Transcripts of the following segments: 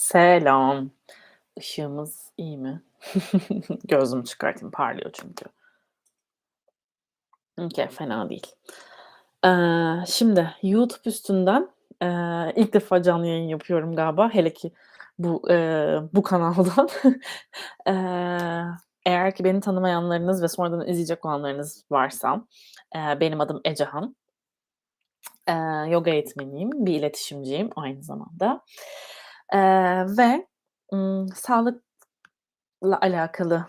Selam. Işığımız iyi mi? Gözlüğümü çıkartayım, parlıyor çünkü. Okay, fena değil. Eee, şimdi YouTube üstünden, eee, ilk defa canlı yayın yapıyorum galiba. Hele ki bu, eee, bu kanaldan. Eee, eğer ki beni tanımayanlarınız ve sonradan izleyecek olanlarınız varsa, eee, benim adım Ecehan. Eee, yoga eğitmeniyim, bir iletişimciyim aynı zamanda. Eee, ve, ımm, sağlıkla alakalı,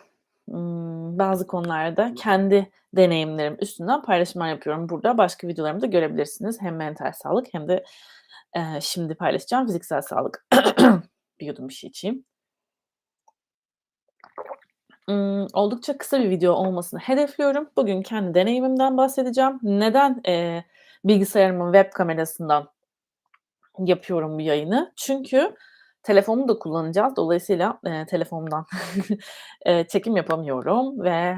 ımm, bazı konularda kendi deneyimlerim üstünden paylaşımlar yapıyorum burada. Başka videolarımı da görebilirsiniz. Hem mental sağlık hem de, eee, şimdi paylaşacağım fiziksel sağlık. Bir yudum bir şey içeyim. Imm, oldukça kısa bir video olmasını hedefliyorum. Bugün kendi deneyimimden bahsedeceğim. Neden, eee, bilgisayarımın web kamerasından yapıyorum bu yayını? Çünkü telefonumu da kullanacağız. Dolayısıyla, eee, telefonumdan, eee, çekim yapamıyorum ve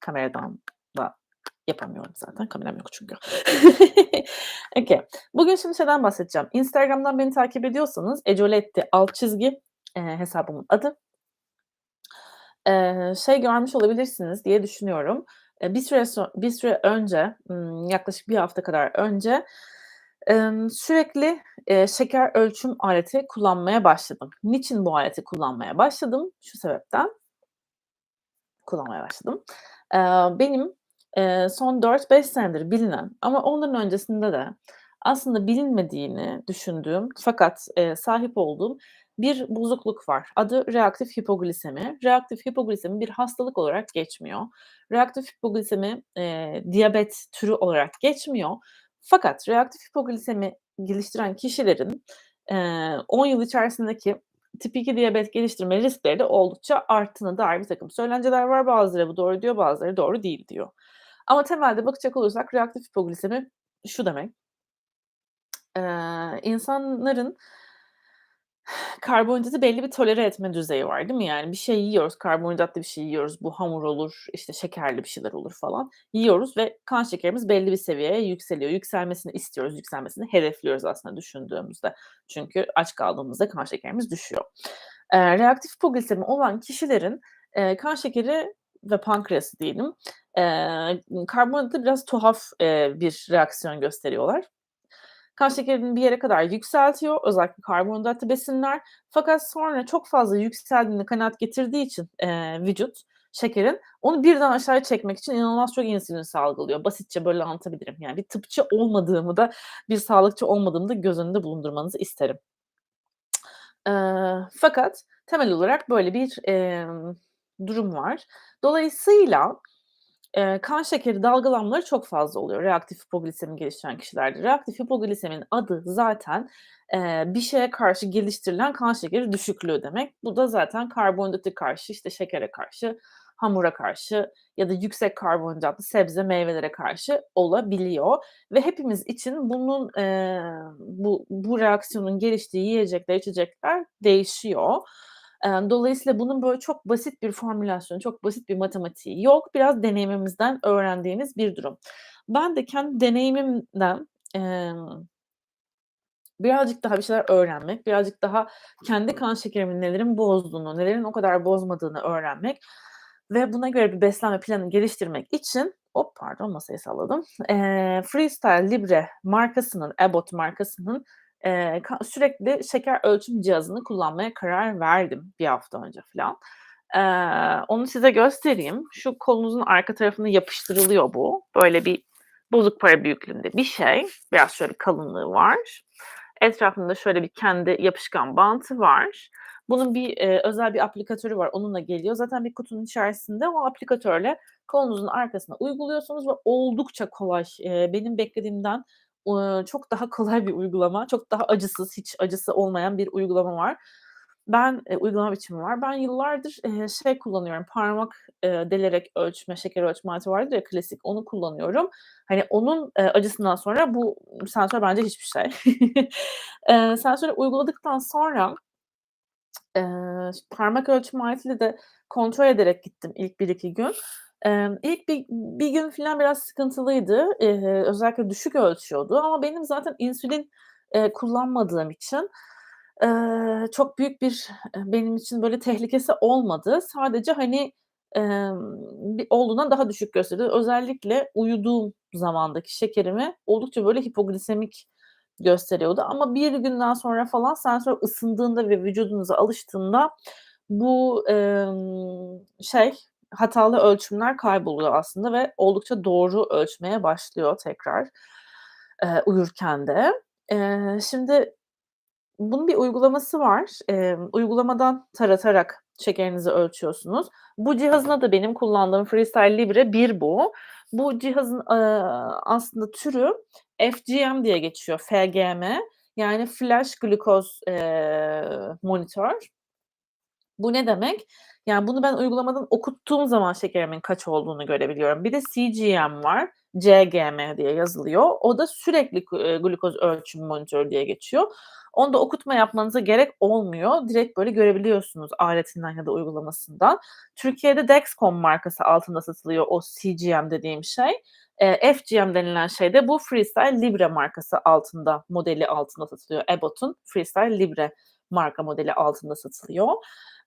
kameradan da yapamıyorum zaten. Kameram yok çünkü. Okay. Bugün şimdi şeyden bahsedeceğim. Instagram'dan beni takip ediyorsanız Eceoletti alt çizgi, eee, hesabımın adı. Eee, şey görmüş olabilirsiniz diye düşünüyorum. Eee, bir süre so bir süre önce, yaklaşık 1 hafta kadar önce, sürekli, şeker ölçüm aleti kullanmaya başladım. Niçin bu aleti kullanmaya başladım? Şu sebepten kullanmaya başladım. Benim, son 4-5 senedir bilinen ama ondan öncesinde de aslında bilinmediğini düşündüğüm fakat, sahip olduğum bir bozukluk var. Adı reaktif hipoglisemi. Reaktif hipoglisemi bir hastalık olarak geçmiyor. Reaktif hipoglisemi, eee, diyabet türü olarak geçmiyor. Fakat reaktif hipoglisemi geliştiren kişilerin, eee, 10 yıl içerisindeki tip 2 diyabet geliştirme riskleri de oldukça arttığına dair birtakım söylenceler var. Bazıları bu doğru diyor, bazıları doğru değil diyor. Ama temelde bakacak olursak reaktif hipoglisemi şu demek: Eee, insanların karbonhidratı belli bir tolere etme düzeyi var, değil mi? Yani bir şey yiyoruz, karbonhidratlı bir şey yiyoruz. Bu hamur olur, işte şekerli bir şeyler olur falan. Yiyoruz ve kan şekerimiz belli bir seviyeye yükseliyor. Yükselmesini istiyoruz, yükselmesini hedefliyoruz aslında düşündüğümüzde. Çünkü aç kaldığımızda kan şekerimiz düşüyor. Eee, reaktif hipoglisemi olan kişilerin, eee, kan şekeri ve pankreası diyelim, eee, karbonhidratı biraz tuhaf, eee, bir reaksiyon gösteriyorlar. Kan şekerini bir yere kadar yükseltiyor, özellikle karbonhidratlı besinler. Fakat sonra çok fazla yükseldiğine kanaat getirdiği için, eee, vücut şekerin, onu birden aşağıya çekmek için inanılmaz çok insülin salgılıyor. Basitçe böyle anlatabilirim. Yani bir tıpçı olmadığımı da, bir sağlıkçı olmadığımı da göz önünde bulundurmanızı isterim. Eee, fakat temel olarak böyle bir, emm, durum var. Dolayısıyla, eee, kan şekeri dalgalanmaları çok fazla oluyor reaktif hipoglisemi geliştiren kişilerde. Reaktif hipogliseminin adı zaten, eee, bir şeye karşı geliştirilen kan şekeri düşüklüğü demek. Bu da zaten karbonhidrata karşı, işte şekere karşı, hamura karşı ya da yüksek karbonhidratlı sebze, meyvelere karşı olabiliyor ve hepimiz için bunun, eee, bu bu reaksiyonun geliştiği yiyecekler, içecekler değişiyor. Dolayısıyla bunun böyle çok basit bir formülasyonu, çok basit bir matematiği yok. Biraz deneyimimizden öğrendiğimiz bir durum. Ben de kendi deneyimimden, birazcık daha bir şeyler öğrenmek, birazcık daha kendi kan şekerimin nelerin bozduğunu, nelerin o kadar bozmadığını öğrenmek ve buna göre bir beslenme planı geliştirmek için Hop, pardon masayı salladım. Eee, Freestyle Libre markasının, Abbott markasının, ka sürekli şeker ölçüm cihazını kullanmaya karar verdim 1 hafta önce filan. Eee, onu size göstereyim. Şu kolunuzun arka tarafına yapıştırılıyor bu. Böyle bir bozuk para büyüklüğünde bir şey. Biraz şöyle kalınlığı var. Etrafında şöyle bir kendi yapışkan bantı var. Bunun bir, eee, özel bir aplikatörü var, onunla geliyor. Zaten bir kutunun içerisinde o aplikatörle kolunuzun arkasına uyguluyorsunuz ve oldukça kolay. Eee, benim beklediğimden, çok daha kolay bir uygulama, çok daha acısız, hiç acısı olmayan bir uygulama var. Ben, eee, uygulama biçimi var. Ben yıllardır, eee, şey kullanıyorum, parmak, eee, delerek ölçme, şeker ölçme aleti vardır ya klasik, onu kullanıyorum. Hani onun, eee, acısından sonra bu sensör bence hiçbir şey. Eee, sensörü uyguladıktan sonra, eee, parmak ölçüm aletiyle de kontrol ederek gittim ilk 1-2 gün. Emm, ilk bir 1 gün filan biraz sıkıntılıydı. Eee, özellikle düşük ölçüyordu ama benim zaten insülin, eee, kullanmadığım için, Eee, çok büyük bir, benim için böyle tehlikesi olmadı. Sadece, hani, emm, bir olduğundan daha düşük gösteriyor. Özellikle uyuduğum zamandaki şekerimi oldukça böyle hipoglisemik gösteriyordu ama bir günden sonra falan sensör ısındığında ve vücudunuza alıştığında bu, emm, şey, hatalı ölçümler kayboluyor aslında ve oldukça doğru ölçmeye başlıyor tekrar, eee, uyurken de. Eee, şimdi bunun bir uygulaması var. Emm, uygulamadan taratarak şekerinizi ölçüyorsunuz. Bu cihazın adı benim kullandığım FreeStyle Libre 1 bu. Bu cihazın, eee, aslında türü FGM diye geçiyor, FGM yani Flash Glucose, eee, Monitor. Bu ne demek? Yani, bunu ben uygulamadan okuttuğum zaman şekerimin kaç olduğunu görebiliyorum. Bir de CGM var, CGM diye yazılıyor. O da sürekli glukoz ölçüm monitörü diye geçiyor. Onda okutma yapmanıza gerek olmuyor. Direkt böyle görebiliyorsunuz aletinden ya da uygulamasından. Türkiye'de Dexcom markası altında satılıyor o CGM dediğim şey. Eee, FGM denilen şey de bu FreeStyle Libre markası altında, modeli altında satılıyor. Abbott'un FreeStyle Libre marka modeli altında satılıyor.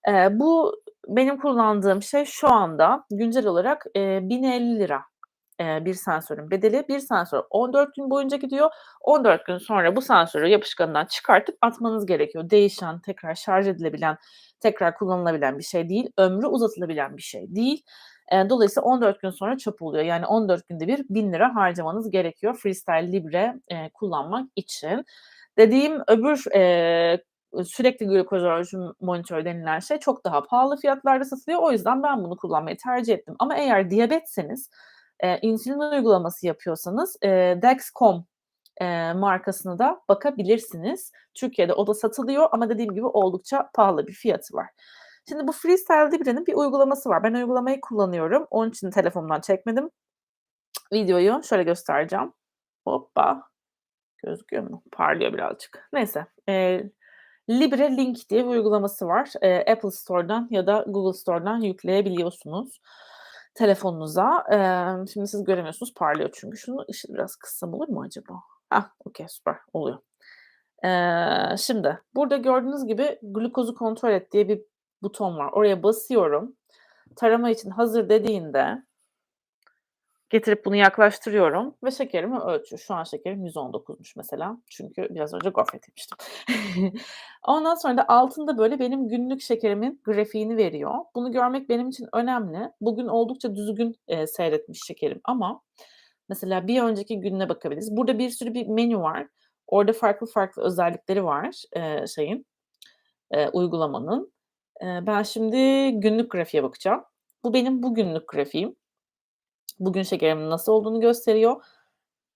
Eee, bu benim kullandığım şey şu anda güncel olarak, eee, ₺1050 eee, bir sensörün bedeli. Bir sensör 14 gün boyunca gidiyor. 14 gün sonra bu sensörü yapışkanından çıkartıp atmanız gerekiyor. Değişen, tekrar şarj edilebilen, tekrar kullanılabilen bir şey değil. Ömrü uzatılabilen bir şey değil. Eee, dolayısıyla 14 gün sonra çöp oluyor. Yani 14 günde bir ₺1000 harcamanız gerekiyor FreeStyle Libre, eee, kullanmak için. Dediğim öbür, eee, sürekli glukoz ölçüm monitörü denilen şey çok daha pahalı fiyatlarda satılıyor. O yüzden ben bunu kullanmayı tercih ettim ama eğer diyabetseniz, eee, insülin uygulaması yapıyorsanız, eee, Dexcom, eee, markasına da bakabilirsiniz. Türkiye'de o da satılıyor ama dediğim gibi oldukça pahalı bir fiyatı var. Şimdi bu FreeStyle Libre'nin bir uygulaması var. Ben uygulamayı kullanıyorum. Onun için telefonumdan çekmedim. Videoyu şöyle göstereceğim. Hoppa! Gözüküyor mu? Parlıyor birazcık. Neyse, eee, Libre Link diye bir uygulaması var. Eee, Apple Store'dan ya da Google Store'dan yükleyebiliyorsunuz telefonunuza. Emm, şimdi siz göremiyorsunuz, parlıyor çünkü. Şunu ışığı biraz kıssam olur mu acaba? Hah, okay, süper, oluyor. Eee, şimdi burada gördüğünüz gibi glukozu kontrol et diye bir buton var. Oraya basıyorum. Tarama için hazır dediğinde getirip bunu yaklaştırıyorum ve şekerimi ölçüyor. Şu an şekerim 119'muş mesela. Çünkü biraz önce gofret yemiştim. Ondan sonra da altında böyle benim günlük şekerimin grafiğini veriyor. Bunu görmek benim için önemli. Bugün oldukça düzgün, eee, seyretmiş şekerim ama mesela bir önceki gününe bakabiliriz. Burada bir sürü bir menü var. Orada farklı farklı özellikleri var, eee, şeyin, eee, uygulamanın. Eee, ben şimdi günlük grafiğe bakacağım. Bu benim bugünlük grafiğim. Bugün şekerimin nasıl olduğunu gösteriyor.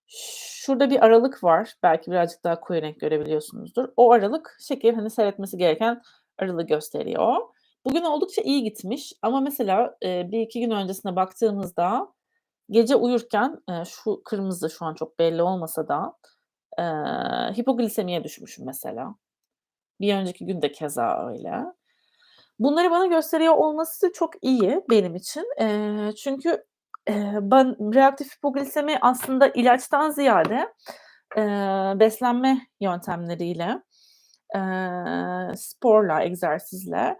Şurada bir aralık var. Belki birazcık daha koyu renk görebiliyorsunuzdur. O aralık şekerin, hani, seyretmesi gereken aralığı gösteriyor. Bugün oldukça iyi gitmiş ama mesela, eee, 1-2 gün öncesine baktığımızda gece uyurken, eee, şu kırmızı şu an çok belli olmasa da, eee, hipoglisemiye düşmüşüm mesela. Bir önceki gün de keza öyle. Bunları bana gösteriyor olması çok iyi benim için. Eee, çünkü, ben reaktif hipoglisemi aslında ilaçtan ziyade, eee, beslenme yöntemleriyle, eee, sporla, egzersizle,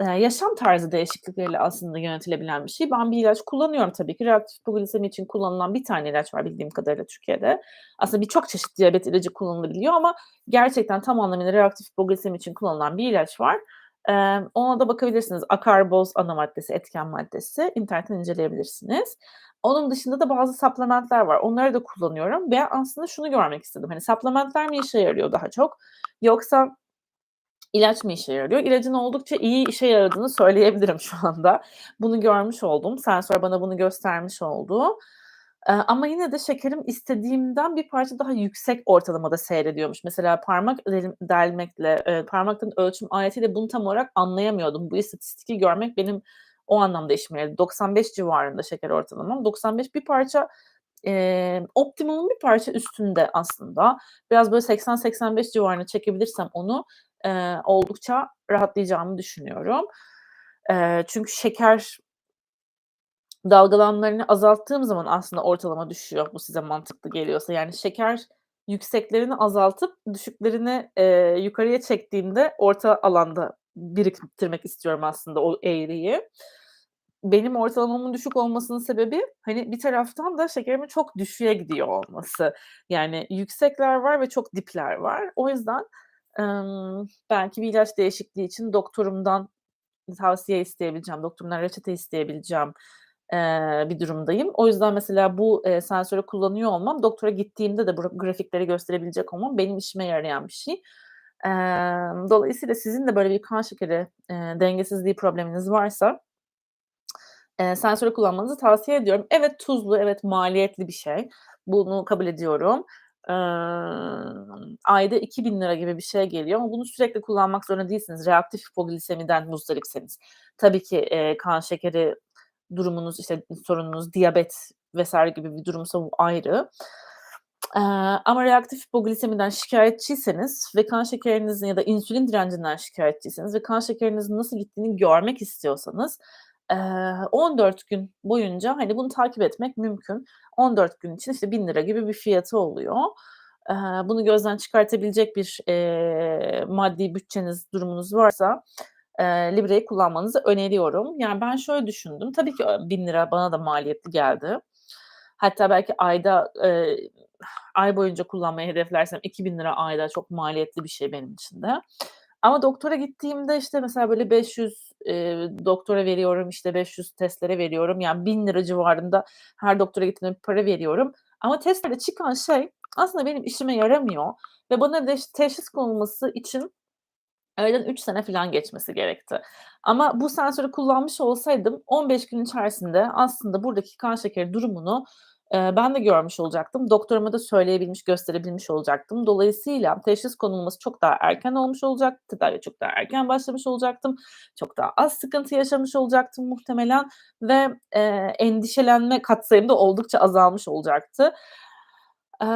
eee, yaşam tarzı değişiklikleriyle aslında yönetilebilen bir şey. Ben bir ilaç kullanıyorum tabii ki. Reaktif hipoglisemi için kullanılan 1 tane ilaç var bildiğim kadarıyla Türkiye'de. Aslında birçok çeşit diyabet ilacı kullanılabiliyor ama gerçekten tam anlamıyla reaktif hipoglisemi için kullanılan bir ilaç var. Ona da bakabilirsiniz. Akarboz ana maddesi, etken maddesi. İnternetten inceleyebilirsiniz. Onun dışında da bazı supplement'ler var. Onları da kullanıyorum ve aslında şunu görmek istedim. Hani supplement'ler mi işe yarıyor daha çok yoksa ilaç mı işe yarıyor? İlacın oldukça iyi işe yaradığını söyleyebilirim şu anda. Bunu görmüş oldum. Sensör bana bunu göstermiş oldu. Ama yine de şekerim istediğimden bir parça daha yüksek ortalamada seyrediyormuş. Mesela parmak delmekle, eee, parmaktan ölçüm aletiyle bunu tam olarak anlayamıyordum. Bu istatistiki görmek benim o anlamda işime yaradı. 95 civarında şeker ortalamam. 95 bir parça, eee, optimumun bir parça üstünde aslında. Biraz böyle 80-85 civarına çekebilirsem onu, eee, oldukça rahatlayacağımı düşünüyorum. Eee, çünkü şeker dalgalanmalarını azalttığım zaman aslında ortalama düşüyor bu size mantıklı geliyorsa. Yani şeker yükseklerini azaltıp düşüklerini, eee, yukarıya çektiğimde orta alanda biriktirmek istiyorum aslında o eğriyi. Benim ortalamamın düşük olmasının sebebi, hani, bir taraftan da şekerimin çok düşüğe gidiyor olması. Yani yüksekler var ve çok dipler var. O yüzden, emm, belki bir ilaç değişikliği için doktorumdan tavsiye isteyebileceğim, doktorumdan reçete isteyebileceğim, eee, bir durumdayım. O yüzden mesela bu, eee, sensörü kullanıyor olmam, doktora gittiğimde de bu grafikleri gösterebilecek olmam benim işime yarayan bir şey. Emm, dolayısıyla sizin de böyle bir kan şekeri, eee, dengesizliği probleminiz varsa eee, sensörü kullanmanızı tavsiye ediyorum. Evet, tuzlu, evet, maliyetli bir şey. Bunu kabul ediyorum. Emm, ayda ₺2000 gibi bir şey geliyor ama bunu sürekli kullanmak zorunda değilsiniz reaktif hipoglisemiden muzdaripseniz. Tabii ki, eee, kan şekeri durumunuz, işte, sorununuz diyabet vs. gibi bir durumsa bu ayrı. Eee, ama reaktif hipoglisemiden şikâyetçiyseniz ve kan şekerinizin ya da insülin direncinden şikâyetçiyseniz ve kan şekerinizin nasıl gittiğini görmek istiyorsanız, eee, 14 gün boyunca, hani, bunu takip etmek mümkün. 14 gün için, işte, ₺1000 gibi bir fiyatı oluyor. Bunu gözden çıkartabilecek bir, maddi bütçeniz, durumunuz varsa, eee, Libre'yi kullanmanızı öneriyorum. Yani, ben şöyle düşündüm, tabii ki, eee, ₺1000 bana da maliyetli geldi. Hatta belki ayda, eee, ay boyunca kullanmayı hedeflersem ₹2000 ayda çok maliyetli bir şey benim için de. Ama doktora gittiğimde, işte, mesela böyle 500, eee, doktora veriyorum, işte, 500 testlere veriyorum. Yani ₺1000 civarında her doktora gittiğimde para veriyorum. Ama testlerde çıkan şey aslında benim işime yaramıyor ve bana deş teşhis konulması için aradan 3 sene filan geçmesi gerekti. Ama bu sensörü kullanmış olsaydım 15 gün içerisinde aslında buradaki kan şekeri durumunu, eee, ben de görmüş olacaktım. Doktoruma da söyleyebilmiş, gösterebilmiş olacaktım. Dolayısıyla teşhis konulması çok daha erken olmuş olacaktı. Tedaviye çok daha erken başlamış olacaktım. Çok daha az sıkıntı yaşamış olacaktım muhtemelen ve, eee, endişelenme katsayım da oldukça azalmış olacaktı. Eee,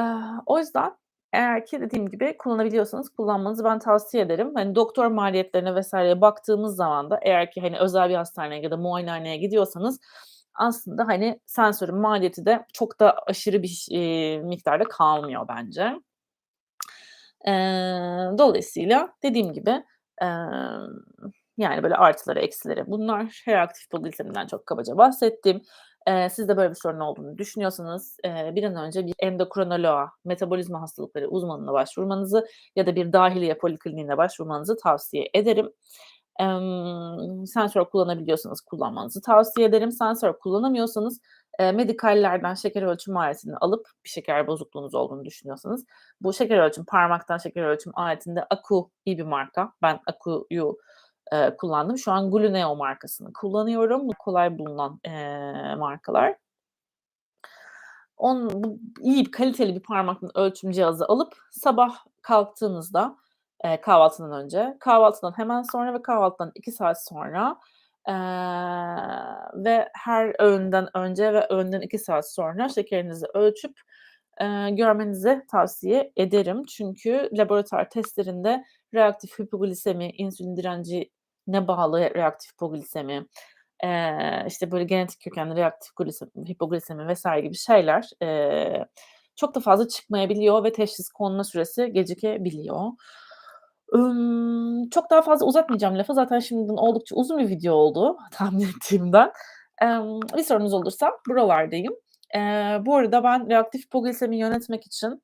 o yüzden eğer ki dediğim gibi kullanabiliyorsanız kullanmanızı ben tavsiye ederim. Hani, doktor maliyetlerine vs.ye baktığımız zaman da eğer ki, hani, özel bir hastaneye ya da muayenehaneye gidiyorsanız aslında, hani, sensörün maliyeti de çok da aşırı bir eee, miktarda kalmıyor bence. Eee, dolayısıyla dediğim gibi, emm, yani, böyle artıları, eksileri bunlar. Reaktif hipoglisemiden çok kabaca bahsettim. Eee, siz de böyle bir sorun olduğunu düşünüyorsanız, eee, bir an önce bir endokrinoloğa, metabolizma hastalıkları uzmanına başvurmanızı ya da bir dâhiliye polikliniğine başvurmanızı tavsiye ederim. Emm, sensör kullanabiliyorsanız kullanmanızı tavsiye ederim. Sensör kullanamıyorsanız, eee, medikallerden şeker ölçüm aletini alıp bir şeker bozukluğunuz olduğunu düşünüyorsanız bu şeker ölçüm, parmaktan şeker ölçüm aletinde Aku iyi bir marka. Ben Aku'yu, eee, kullandım. Şu an Gluneo markasını kullanıyorum. Kolay bulunan, eee, markalar. On bu iyi, kaliteli bir parmaktan ölçüm cihazı alıp sabah kalktığınızda, eee, kahvaltıdan önce, kahvaltıdan hemen sonra ve kahvaltıdan 2 saat sonra, eee, ve her öğünden önce ve öğünden 2 saat sonra şekerinizi ölçüp, eee, görmenizi tavsiye ederim. Çünkü laboratuvar testlerinde reaktif hipoglisemi, insülin direncine bağlı reaktif hipoglisemi, eee, işte, böyle genetik kökenli reaktif glisem hipoglisemi vs. gibi şeyler, eee, çok da fazla çıkmayabiliyor ve teşhis konma süresi gecikebiliyor. Çok daha fazla uzatmayacağım lafı. Zaten şimdiden oldukça uzun bir video oldu tahmin ettiğimden. Bir sorunuz olursa buralardayım. Eee, bu arada ben reaktif hipoglisemiyi yönetmek için,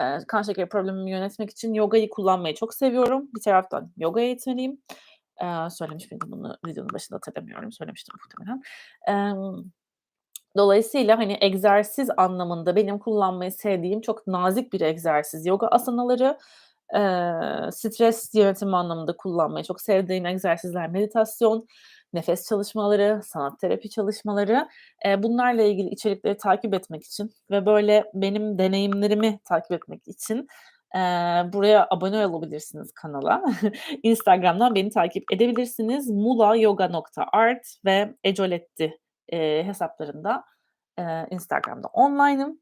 eee, kan şekeri problemimi yönetmek için yogayı kullanmayı çok seviyorum. Bir taraftan yoga eğitmeniyim. Eee, söylemiş miydim bunu videonun başında hatırlamıyorum. Söylemiştim muhtemelen. Emm, dolayısıyla, hani, egzersiz anlamında benim kullanmayı sevdiğim çok nazik bir egzersiz yoga asanaları. Eee, stres yönetimi anlamında kullanmayı çok sevdiğim egzersizler meditasyon, nefes çalışmaları, sanat terapi çalışmaları. Eee, bunlarla ilgili içerikleri takip etmek için ve böyle benim deneyimlerimi takip etmek için, eee, buraya abone olabilirsiniz kanala. Instagram'dan beni takip edebilirsiniz. mulayoga.art ve Eceoletti, eee, hesaplarında, eee, Instagram'da online'ım.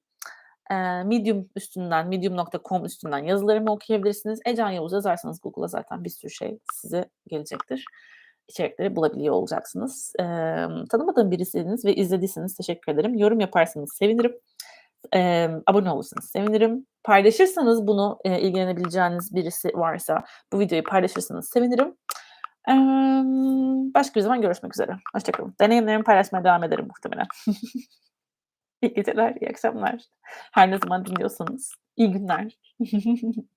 Medium üstünden, medium.com üstünden yazılarımı okuyabilirsiniz. Ecem Yavuz yazarsanız Google'a zaten bir sürü şey size gelecektir. İçerikleri bulabiliyor olacaksınız. Emm, tanımadığım birisiyseniz ve izlediyseniz teşekkür ederim. Yorum yaparsanız sevinirim. Emm, abone olursanız sevinirim. Paylaşırsanız bunu, eee, ilgilenebileceğiniz birisi varsa bu videoyu paylaşırsanız sevinirim. Emm, başka bir zaman görüşmek üzere. Hoşça kalın. Deneyimlerimi paylaşmaya devam ederim muhtemelen. İyi geceler, iyi akşamlar. Her ne zaman dinliyorsanız. İyi günler.